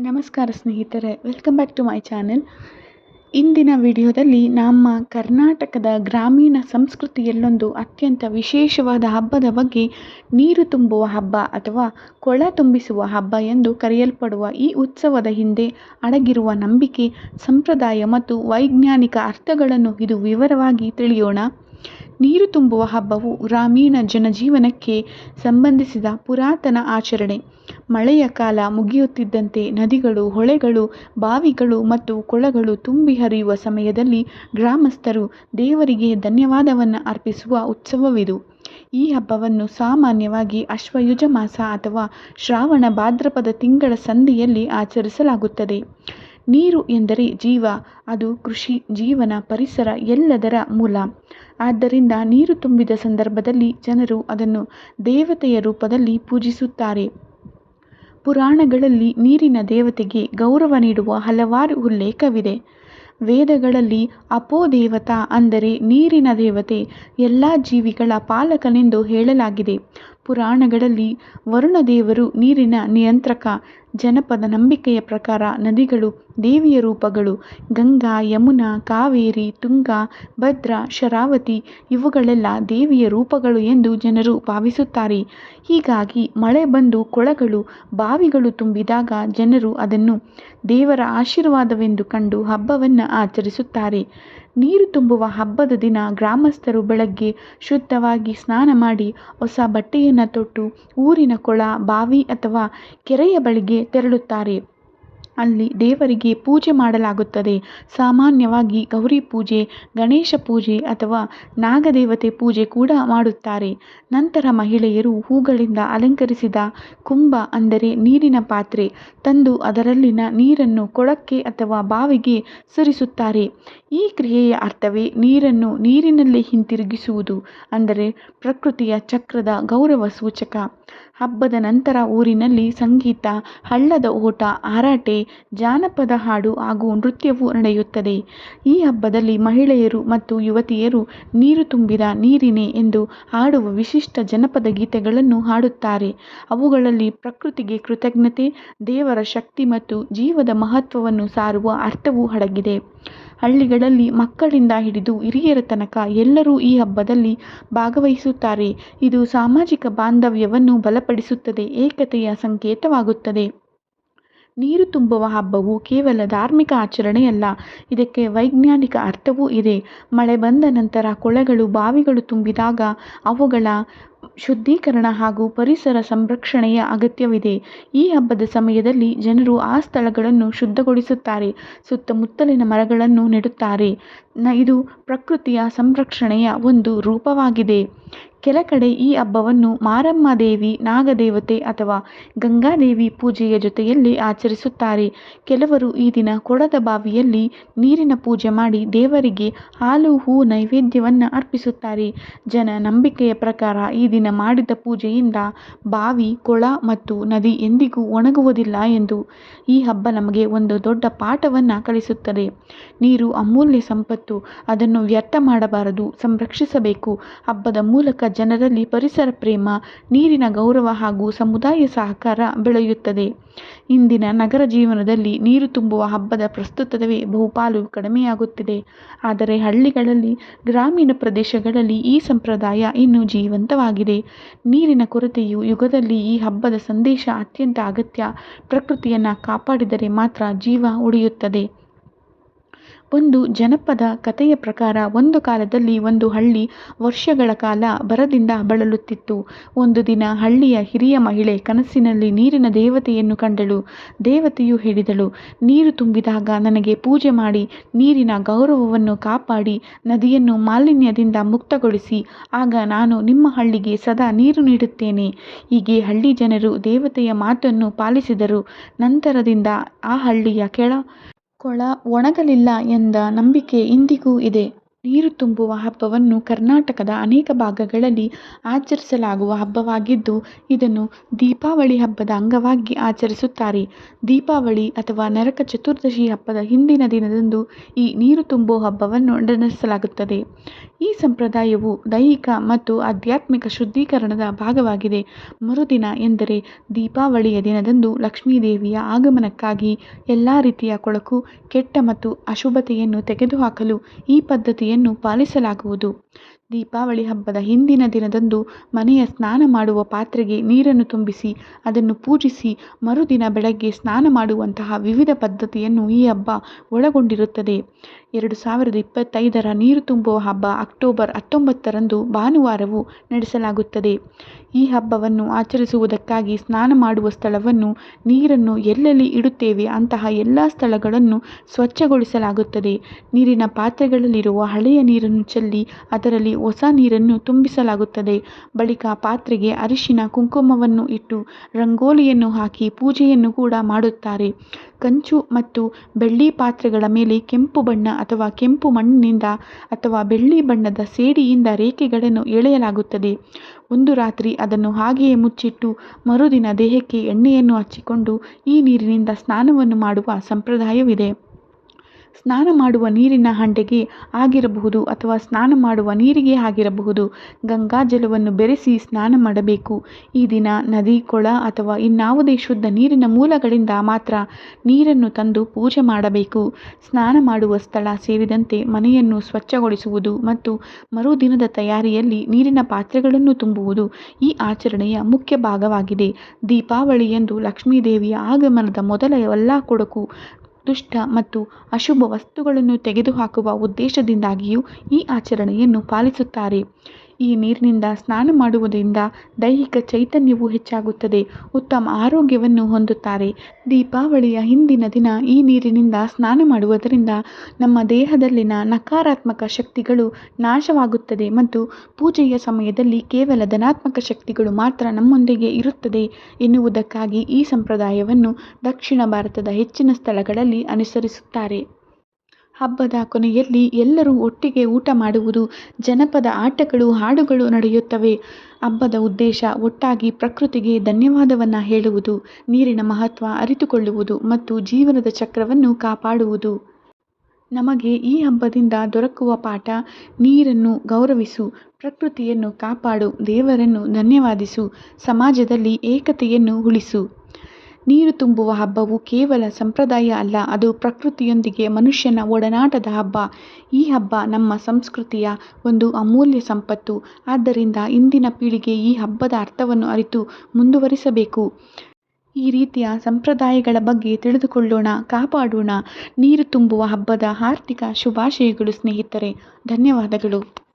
ನಮಸ್ಕಾರ ಸ್ನೇಹಿತರೆ welcome back to my channel ಇಂದಿನ ವಿಡಿಯೋದಲ್ಲಿ ನಮ್ಮ ಕರ್ನಾಟಕದ ಗ್ರಾಮೀಣ ಸಂಸ್ಕೃತಿಯಲ್ಲೊಂದು ಅತ್ಯಂತ ವಿಶೇಷವಾದ ಹಬ್ಬದ ಬಗ್ಗೆ ನೀರು ತುಂಬುವ ಹಬ್ಬ ಅಥವಾ ಕೊಳ ತುಂಬಿಸುವ ಹಬ್ಬ ಎಂದು ಕರೆಯಲ್ಪಡುವ ಈ ಉತ್ಸವದ ಹಿಂದೆ ಅಡಗಿರುವ ನಂಬಿಕೆ, ಸಂಪ್ರದಾಯ ಮತ್ತು ವೈಜ್ಞಾನಿಕ ಅರ್ಥಗಳನ್ನು ಇದು ವಿವರವಾಗಿ ತಿಳಿಯೋಣ. ನೀರು ತುಂಬುವ ಹಬ್ಬವು ಗ್ರಾಮೀಣ ಜನಜೀವನಕ್ಕೆ ಸಂಬಂಧಿಸಿದ ಪುರಾತನ ಆಚರಣೆ. ಮಳೆಯ ಕಾಲ ಮುಗಿಯುತ್ತಿದ್ದಂತೆ ನದಿಗಳು, ಹೊಳೆಗಳು, ಬಾವಿಗಳು ಮತ್ತು ಕೊಳಗಳು ತುಂಬಿ ಹರಿಯುವ ಸಮಯದಲ್ಲಿ ಗ್ರಾಮಸ್ಥರು ದೇವರಿಗೆ ಧನ್ಯವಾದವನ್ನು ಅರ್ಪಿಸುವ ಉತ್ಸವವಿದು. ಈ ಹಬ್ಬವನ್ನು ಸಾಮಾನ್ಯವಾಗಿ ಅಶ್ವಯುಜ ಮಾಸ ಅಥವಾ ಶ್ರಾವಣ ಭಾದ್ರಪದ ತಿಂಗಳ ಸಂಧಿಯಲ್ಲಿ ಆಚರಿಸಲಾಗುತ್ತದೆ. ನೀರು ಎಂದರೆ ಜೀವ, ಅದು ಕೃಷಿ, ಜೀವನ ಪರಿಸರ ಎಲ್ಲದರ ಮೂಲ. ಆದ್ದರಿಂದ ನೀರು ತುಂಬಿದ ಸಂದರ್ಭದಲ್ಲಿ ಜನರು ಅದನ್ನು ದೇವತೆಯ ರೂಪದಲ್ಲಿ ಪೂಜಿಸುತ್ತಾರೆ. ಪುರಾಣಗಳಲ್ಲಿ ನೀರಿನ ದೇವತೆಗೆ ಗೌರವ ನೀಡುವ ಹಲವಾರು ಉಲ್ಲೇಖವಿದೆ. ವೇದಗಳಲ್ಲಿ ಅಪೋ ದೇವತಾ ಅಂದರೆ ನೀರಿನ ದೇವತೆ, ಎಲ್ಲ ಜೀವಿಗಳ ಪಾಲಕನೆಂದು ಹೇಳಲಾಗಿದೆ. ಪುರಾಣಗಳಲ್ಲಿ ವರುಣದೇವರು ನೀರಿನ ನಿಯಂತ್ರಕ, ಜನಪದ ನಂಬಿಕೆಯ ಪ್ರಕಾರ ನದಿಗಳು, ದೇವಿಯ ರೂಪಗಳು, ಗಂಗಾ, ಯಮುನಾ, ಕಾವೇರಿ, ತುಂಗಾ, ಭದ್ರಾ, ಶರಾವತಿ ಇವುಗಳೆಲ್ಲ ದೇವಿಯ ರೂಪಗಳು ಎಂದು ಜನರು ಭಾವಿಸುತ್ತಾರೆ. ಹೀಗಾಗಿ ಮಳೆ ಬಂದು ಕೊಳಗಳು, ಬಾವಿಗಳು ತುಂಬಿದಾಗ ಜನರು ಅದನ್ನು ದೇವರ ಆಶೀರ್ವಾದವೆಂದು ಕಂಡು ಹಬ್ಬವನ್ನು ಆಚರಿಸುತ್ತಾರೆ. ನೀರು ತುಂಬುವ ಹಬ್ಬದ ದಿನ ಗ್ರಾಮಸ್ಥರು ಬೆಳಗ್ಗೆ ಶುದ್ಧವಾಗಿ ಸ್ನಾನ ಮಾಡಿ ಹೊಸ ಬಟ್ಟೆಯನ್ನು ತೊಟ್ಟು ಊರಿನ ಕೊಳ, ಬಾವಿ ಅಥವಾ ಕೆರೆಯ ಬಳಿಗೆ ತೆರಳುತ್ತಾರೆ. ಅಲ್ಲಿ ದೇವರಿಗೆ ಪೂಜೆ ಮಾಡಲಾಗುತ್ತದೆ. ಸಾಮಾನ್ಯವಾಗಿ ಗೌರಿ ಪೂಜೆ, ಗಣೇಶ ಪೂಜೆ ಅಥವಾ ನಾಗದೇವತೆ ಪೂಜೆ ಕೂಡ ಮಾಡುತ್ತಾರೆ. ನಂತರ ಮಹಿಳೆಯರು ಹೂಗಳಿಂದ ಅಲಂಕರಿಸಿದ ಕುಂಭ ಅಂದರೆ ನೀರಿನ ಪಾತ್ರೆ ತಂದು ಅದರಲ್ಲಿನ ನೀರನ್ನು ಕೊಳಕ್ಕೆ ಅಥವಾ ಬಾವಿಗೆ ಸುರಿಸುತ್ತಾರೆ. ಈ ಕ್ರಿಯೆಯ ಅರ್ಥವೇ ನೀರನ್ನು ನೀರಿನಲ್ಲಿ ಹಿಂತಿರುಗಿಸುವುದು ಅಂದರೆ ಪ್ರಕೃತಿಯ ಚಕ್ರದ ಗೌರವ ಸೂಚಕ. ಹಬ್ಬದ ನಂತರ ಊರಿನಲ್ಲಿ ಸಂಗೀತ, ಹಳ್ಳದ ಓಟ ಹಾರಾಟೆ ಜಾನಪದ ಹಾಡು ಹಾಗೂ ನೃತ್ಯವು ನಡೆಯುತ್ತದೆ. ಈ ಹಬ್ಬದಲ್ಲಿ ಮಹಿಳೆಯರು ಮತ್ತು ಯುವತಿಯರು ನೀರು ತುಂಬಿದ ನೀರಿನೇ ಎಂದು ಹಾಡುವ ವಿಶಿಷ್ಟ ಜನಪದ ಗೀತೆಗಳನ್ನು ಹಾಡುತ್ತಾರೆ. ಅವುಗಳಲ್ಲಿ ಪ್ರಕೃತಿಗೆ ಕೃತಜ್ಞತೆ, ದೇವರ ಶಕ್ತಿ ಮತ್ತು ಜೀವದ ಮಹತ್ವವನ್ನು ಸಾರುವ ಅರ್ಥವೂ ಅಡಗಿದೆ ಹಳ್ಳಿಗಳಲ್ಲಿ ಮಕ್ಕಳಿಂದ ಹಿಡಿದು ಹಿರಿಯರ ತನಕ ಎಲ್ಲರೂ ಈ ಹಬ್ಬದಲ್ಲಿ ಭಾಗವಹಿಸುತ್ತಾರೆ. ಇದು ಸಾಮಾಜಿಕ ಬಾಂಧವ್ಯವನ್ನು ಬಲಪಡಿಸುತ್ತದೆ, ಏಕತೆಯ ಸಂಕೇತವಾಗುತ್ತದೆ. ನೀರು ತುಂಬುವ ಹಬ್ಬವು ಕೇವಲ ಧಾರ್ಮಿಕ ಆಚರಣೆಯಲ್ಲ, ಇದಕ್ಕೆ ವೈಜ್ಞಾನಿಕ ಅರ್ಥವೂ ಇದೆ. ಮಳೆ ಬಂದ ನಂತರ ಕೊಳಗಳು ಬಾವಿಗಳು ತುಂಬಿದಾಗ ಅವುಗಳ ಶುದ್ಧೀಕರಣ ಹಾಗೂ ಪರಿಸರ ಸಂರಕ್ಷಣೆಯ ಅಗತ್ಯವಿದೆ. ಈ ಹಬ್ಬದ ಸಮಯದಲ್ಲಿ ಜನರು ಆ ಸ್ಥಳಗಳನ್ನು ಶುದ್ಧಗೊಳಿಸುತ್ತಾರೆ, ಸುತ್ತಮುತ್ತಲಿನ ಮರಗಳನ್ನು ನೆಡುತ್ತಾರೆ. ಇದು ಪ್ರಕೃತಿಯ ಸಂರಕ್ಷಣೆಯ ಒಂದು ರೂಪವಾಗಿದೆ. ಕೆಲ ಕಡೆ ಈ ಹಬ್ಬವನ್ನು ಮಾರಮ್ಮ ದೇವಿ, ನಾಗದೇವತೆ ಅಥವಾ ಗಂಗಾದೇವಿ ಪೂಜೆಯ ಜೊತೆಯಲ್ಲಿ ಆಚರಿಸುತ್ತಾರೆ. ಕೆಲವರು ಈ ದಿನ ಕೊಡದ ಬಾವಿಯಲ್ಲಿ ನೀರಿನ ಪೂಜೆ ಮಾಡಿ ದೇವರಿಗೆ ಹಾಲು, ಹೂ, ನೈವೇದ್ಯವನ್ನು ಅರ್ಪಿಸುತ್ತಾರೆ. ಜನ ನಂಬಿಕೆಯ ಪ್ರಕಾರ ಈ ದಿನ ಮಾಡಿದ ಪೂಜೆಯಿಂದ ಬಾವಿ, ಕೊಳ ಮತ್ತು ನದಿ ಎಂದಿಗೂ ಒಣಗುವುದಿಲ್ಲ ಎಂದು ಈ ಹಬ್ಬ ನಮಗೆ ಒಂದು ದೊಡ್ಡ ಪಾಠವನ್ನು ಕಲಿಸುತ್ತದೆ. ನೀರು ಅಮೂಲ್ಯ ಸಂಪತ್ತು ಅದನ್ನು ವ್ಯರ್ಥ ಮಾಡಬಾರದು, ಸಂರಕ್ಷಿಸಬೇಕು. ಹಬ್ಬದ ಮೂಲಕ ಜನರಲ್ಲಿ ಪರಿಸರ ಪ್ರೇಮ, ನೀರಿನ ಗೌರವ ಹಾಗೂ ಸಮುದಾಯ ಸಹಕಾರ ಬೆಳೆಯುತ್ತದೆ. ಇಂದಿನ ನಗರ ಜೀವನದಲ್ಲಿ ನೀರು ತುಂಬುವ ಹಬ್ಬದ ಪ್ರಸ್ತುತವೇ ಬಹುಪಾಲು ಕಡಿಮೆಯಾಗುತ್ತಿದೆ. ಆದರೆ ಹಳ್ಳಿಗಳಲ್ಲಿ, ಗ್ರಾಮೀಣ ಪ್ರದೇಶಗಳಲ್ಲಿ ಈ ಸಂಪ್ರದಾಯ ಇನ್ನೂ ಜೀವಂತವಾಗಿದೆ. ನೀರಿನ ಕೊರತೆಯು ಯುಗದಲ್ಲಿ ಈ ಹಬ್ಬದ ಸಂದೇಶ ಅತ್ಯಂತ ಅಗತ್ಯ. ಪ್ರಕೃತಿಯನ್ನು ಕಾಪಾಡಿದರೆ ಮಾತ್ರ ಜೀವ ಉಳಿಯುತ್ತದೆ. ಒಂದು ಜನಪದ ಕಥೆಯ ಪ್ರಕಾರ ಒಂದು ಕಾಲದಲ್ಲಿ ಒಂದು ಹಳ್ಳಿ ವರ್ಷಗಳ ಕಾಲ ಬರದಿಂದ ಬಳಲುತ್ತಿತ್ತು. ಒಂದು ದಿನ ಹಳ್ಳಿಯ ಹಿರಿಯ ಮಹಿಳೆ ಕನಸಿನಲ್ಲಿ ನೀರಿನ ದೇವತೆಯನ್ನು ಕಂಡಳು. ದೇವತೆಯು ಹೇಳಿದಳು, ನೀರು ತುಂಬಿದಾಗ ನನಗೆ ಪೂಜೆ ಮಾಡಿ, ನೀರಿನ ಗೌರವವನ್ನು ಕಾಪಾಡಿ, ನದಿಯನ್ನು ಮಾಲಿನ್ಯದಿಂದ ಮುಕ್ತಗೊಳಿಸಿ, ಆಗ ನಾನು ನಿಮ್ಮ ಹಳ್ಳಿಗೆ ಸದಾ ನೀರು ನೀಡುತ್ತೇನೆ ಹೀಗೆ ಹಳ್ಳಿ ಜನರು ದೇವತೆಯ ಮಾತನ್ನು ಪಾಲಿಸಿದರು. ನಂತರದಿಂದ ಆ ಹಳ್ಳಿಯ ಕೆಳ ಕೊಳ ಒಣಗಲಿಲ್ಲ ಎಂದ ನಂಬಿಕೆ ಇಂದಿಗೂ ಇದೆ. ನೀರು ತುಂಬುವ ಹಬ್ಬವನ್ನು ಕರ್ನಾಟಕದ ಅನೇಕ ಭಾಗಗಳಲ್ಲಿ ಆಚರಿಸಲಾಗುವ ಹಬ್ಬವಾಗಿದ್ದು, ಇದನ್ನು ದೀಪಾವಳಿ ಹಬ್ಬದ ಅಂಗವಾಗಿ ಆಚರಿಸುತ್ತಾರೆ. ದೀಪಾವಳಿ ಅಥವಾ ನರಕ ಚತುರ್ದಶಿ ಹಬ್ಬದ ಹಿಂದಿನ ದಿನದಂದು ಈ ನೀರು ತುಂಬುವ ಹಬ್ಬವನ್ನು ನಡೆಸಲಾಗುತ್ತದೆ ಈ ಸಂಪ್ರದಾಯವು ದೈಹಿಕ ಮತ್ತು ಆಧ್ಯಾತ್ಮಿಕ ಶುದ್ಧೀಕರಣದ ಭಾಗವಾಗಿದೆ. ಮರುದಿನ ಎಂದರೆ ದೀಪಾವಳಿಯ ದಿನದಂದು ಲಕ್ಷ್ಮೀದೇವಿಯ ಆಗಮನಕ್ಕಾಗಿ ಎಲ್ಲ ರೀತಿಯ ಕೊಳಕು, ಕೆಟ್ಟ ಮತ್ತು ಅಶುಭತೆಯನ್ನು ತೆಗೆದುಹಾಕಲು ಈ ಪದ್ಧತಿಯನ್ನು ಪಾಲಿಸಲಾಗುವುದು. ದೀಪಾವಳಿ ಹಬ್ಬದ ಹಿಂದಿನ ದಿನದಂದು ಮನೆಯ ಸ್ನಾನ ಮಾಡುವ ಪಾತ್ರೆಗೆ ನೀರನ್ನು ತುಂಬಿಸಿ, ಅದನ್ನು ಪೂಜಿಸಿ, ಮರುದಿನ ಬೆಳಗ್ಗೆ ಸ್ನಾನ ಮಾಡುವಂತಹ ವಿವಿಧ ಪದ್ಧತಿಯನ್ನು ಈ ಹಬ್ಬ ಒಳಗೊಂಡಿರುತ್ತದೆ. ಎರಡು ಸಾವಿರದ ಇಪ್ಪತ್ತೈದರ ನೀರು ತುಂಬುವ ಹಬ್ಬ ಅಕ್ಟೋಬರ್ ಹತ್ತೊಂಬತ್ತರಂದು ಭಾನುವಾರವು ನಡೆಸಲಾಗುತ್ತದೆ. ಈ ಹಬ್ಬವನ್ನು ಆಚರಿಸುವುದಕ್ಕಾಗಿ ಸ್ನಾನ ಮಾಡುವ ಸ್ಥಳವನ್ನು, ನೀರನ್ನು ಎಲ್ಲೆಲ್ಲಿ ಇಡುತ್ತೇವೆ ಅಂತಹ ಎಲ್ಲ ಸ್ಥಳಗಳನ್ನು ಸ್ವಚ್ಛಗೊಳಿಸಲಾಗುತ್ತದೆ. ನೀರಿನ ಪಾತ್ರೆಗಳಲ್ಲಿರುವ ಹಳೆಯ ನೀರನ್ನು ಚೆಲ್ಲಿ, ಅದರಲ್ಲಿ ಹೊಸ ನೀರನ್ನು ತುಂಬಿಸಲಾಗುತ್ತದೆ. ಬಳಿಕ ಪಾತ್ರೆಗೆ ಅರಿಶಿನ, ಕುಂಕುಮವನ್ನು ಇಟ್ಟು ರಂಗೋಲಿಯನ್ನು ಹಾಕಿ ಪೂಜೆಯನ್ನು ಕೂಡ ಮಾಡುತ್ತಾರೆ. ಕಂಚು ಮತ್ತು ಬೆಳ್ಳಿ ಪಾತ್ರೆಗಳ ಮೇಲೆ ಕೆಂಪು ಬಣ್ಣ ಅಥವಾ ಕೆಂಪು ಮಣ್ಣಿನಿಂದ ಅಥವಾ ಬೆಳ್ಳಿ ಬಣ್ಣದ ಸೇಡಿಯಿಂದ ರೇಖೆಗಳನ್ನು ಎಳೆಯಲಾಗುತ್ತದೆ. ಒಂದು ರಾತ್ರಿ ಅದನ್ನು ಹಾಗೆಯೇ ಮುಚ್ಚಿಟ್ಟು ಮರುದಿನ ದೇಹಕ್ಕೆ ಎಣ್ಣೆಯನ್ನು ಹಚ್ಚಿಕೊಂಡು ಈ ನೀರಿನಿಂದ ಸ್ನಾನವನ್ನು ಮಾಡುವ ಸಂಪ್ರದಾಯವಿದೆ. ಸ್ನಾನ ಮಾಡುವ ನೀರಿನ ಹಂಡೆಗೆ ಆಗಿರಬಹುದು ಅಥವಾ ಸ್ನಾನ ಮಾಡುವ ನೀರಿಗೆ ಆಗಿರಬಹುದು. ಗಂಗಾಜಲವನ್ನು ಬೆರೆಸಿ ಸ್ನಾನ ಮಾಡಬೇಕು. ಈ ದಿನ ನದಿ, ಕೊಳ ಅಥವಾ ಇನ್ನಾವುದೇ ಶುದ್ಧ ನೀರಿನ ಮೂಲಗಳಿಂದ ಮಾತ್ರ ನೀರನ್ನು ತಂದು ಪೂಜೆ ಮಾಡಬೇಕು. ಸ್ನಾನ ಮಾಡುವ ಸ್ಥಳ ಸೇರಿದಂತೆ ಮನೆಯನ್ನು ಸ್ವಚ್ಛಗೊಳಿಸುವುದು ಮತ್ತು ಮರುದಿನದ ತಯಾರಿಯಲ್ಲಿ ನೀರಿನ ಪಾತ್ರೆಗಳನ್ನು ತುಂಬುವುದು ಈ ಆಚರಣೆಯ ಮುಖ್ಯ ಭಾಗವಾಗಿದೆ. ದೀಪಾವಳಿಯಂದು ಲಕ್ಷ್ಮೀದೇವಿಯ ಆಗಮನದ ಮೊದಲ ಎಲ್ಲ ಕೊಡಕು ದುಷ್ಟ ಮತ್ತು ಅಶುಭ ವಸ್ತುಗಳನ್ನು ತೆಗೆದುಹಾಕುವ ಉದ್ದೇಶದಿಂದಾಗಿಯೂ ಈ ಆಚರಣೆಯನ್ನು ಪಾಲಿಸುತ್ತಾರೆ. ಈ ನೀರಿನಿಂದ ಸ್ನಾನ ಮಾಡುವುದರಿಂದ ದೈಹಿಕ ಚೈತನ್ಯವು ಹೆಚ್ಚಾಗುತ್ತದೆ. ಉತ್ತಮ ಆರೋಗ್ಯವನ್ನು ಹೊಂದುತ್ತಾರೆ. ದೀಪಾವಳಿಯ ಹಿಂದಿನ ದಿನ ಈ ನೀರಿನಿಂದ ಸ್ನಾನ ಮಾಡುವುದರಿಂದ ನಮ್ಮ ದೇಹದಲ್ಲಿನ ನಕಾರಾತ್ಮಕ ಶಕ್ತಿಗಳು ನಾಶವಾಗುತ್ತದೆ ಮತ್ತು ಪೂಜೆಯ ಸಮಯದಲ್ಲಿ ಕೇವಲ ಧನಾತ್ಮಕ ಶಕ್ತಿಗಳು ಮಾತ್ರ ನಮ್ಮೊಂದಿಗೆ ಇರುತ್ತದೆ ಎನ್ನುವುದಕ್ಕಾಗಿ ಈ ಸಂಪ್ರದಾಯವನ್ನು ದಕ್ಷಿಣ ಭಾರತದ ಹೆಚ್ಚಿನ ಸ್ಥಳಗಳಲ್ಲಿ ಅನುಸರಿಸುತ್ತಾರೆ. ಹಬ್ಬದ ಕೊನೆಯಲ್ಲಿ ಎಲ್ಲರೂ ಒಟ್ಟಿಗೆ ಊಟ ಮಾಡುವುದು ಜನಪದ ಆಟಗಳು, ಹಾಡುಗಳು ನಡೆಯುತ್ತವೆ. ಹಬ್ಬದ ಉದ್ದೇಶ ಒಟ್ಟಾಗಿ ಪ್ರಕೃತಿಗೆ ಧನ್ಯವಾದವನ್ನು ಹೇಳುವುದು, ನೀರಿನ ಮಹತ್ವ ಅರಿತುಕೊಳ್ಳುವುದು ಮತ್ತು ಜೀವನದ ಚಕ್ರವನ್ನು ಕಾಪಾಡುವುದು. ನಮಗೆ ಈ ಹಬ್ಬದಿಂದ ದೊರಕುವ ಪಾಠ, ನೀರನ್ನು ಗೌರವಿಸು, ಪ್ರಕೃತಿಯನ್ನು ಕಾಪಾಡು, ದೇವರನ್ನು ಧನ್ಯವಾದಿಸು, ಸಮಾಜದಲ್ಲಿ ಏಕತೆಯನ್ನು ಉಳಿಸು. ನೀರು ತುಂಬುವ ಹಬ್ಬವು ಕೇವಲ ಸಂಪ್ರದಾಯ ಅಲ್ಲ, ಅದು ಪ್ರಕೃತಿಯೊಂದಿಗೆ ಮನುಷ್ಯನ ಒಡನಾಟದ ಹಬ್ಬ. ಈ ಹಬ್ಬ ನಮ್ಮ ಸಂಸ್ಕೃತಿಯ ಒಂದು ಅಮೂಲ್ಯ ಸಂಪತ್ತು. ಆದ್ದರಿಂದ ಇಂದಿನ ಪೀಳಿಗೆ ಈ ಹಬ್ಬದ ಅರ್ಥವನ್ನು ಅರಿತು ಮುಂದುವರಿಸಬೇಕು. ಈ ರೀತಿಯ ಸಂಪ್ರದಾಯಗಳ ಬಗ್ಗೆ ತಿಳಿದುಕೊಳ್ಳೋಣ, ಕಾಪಾಡೋಣ. ನೀರು ತುಂಬುವ ಹಬ್ಬದ ಆರ್ಥಿಕ ಶುಭಾಶಯಗಳು ಸ್ನೇಹಿತರೆ. ಧನ್ಯವಾದಗಳು.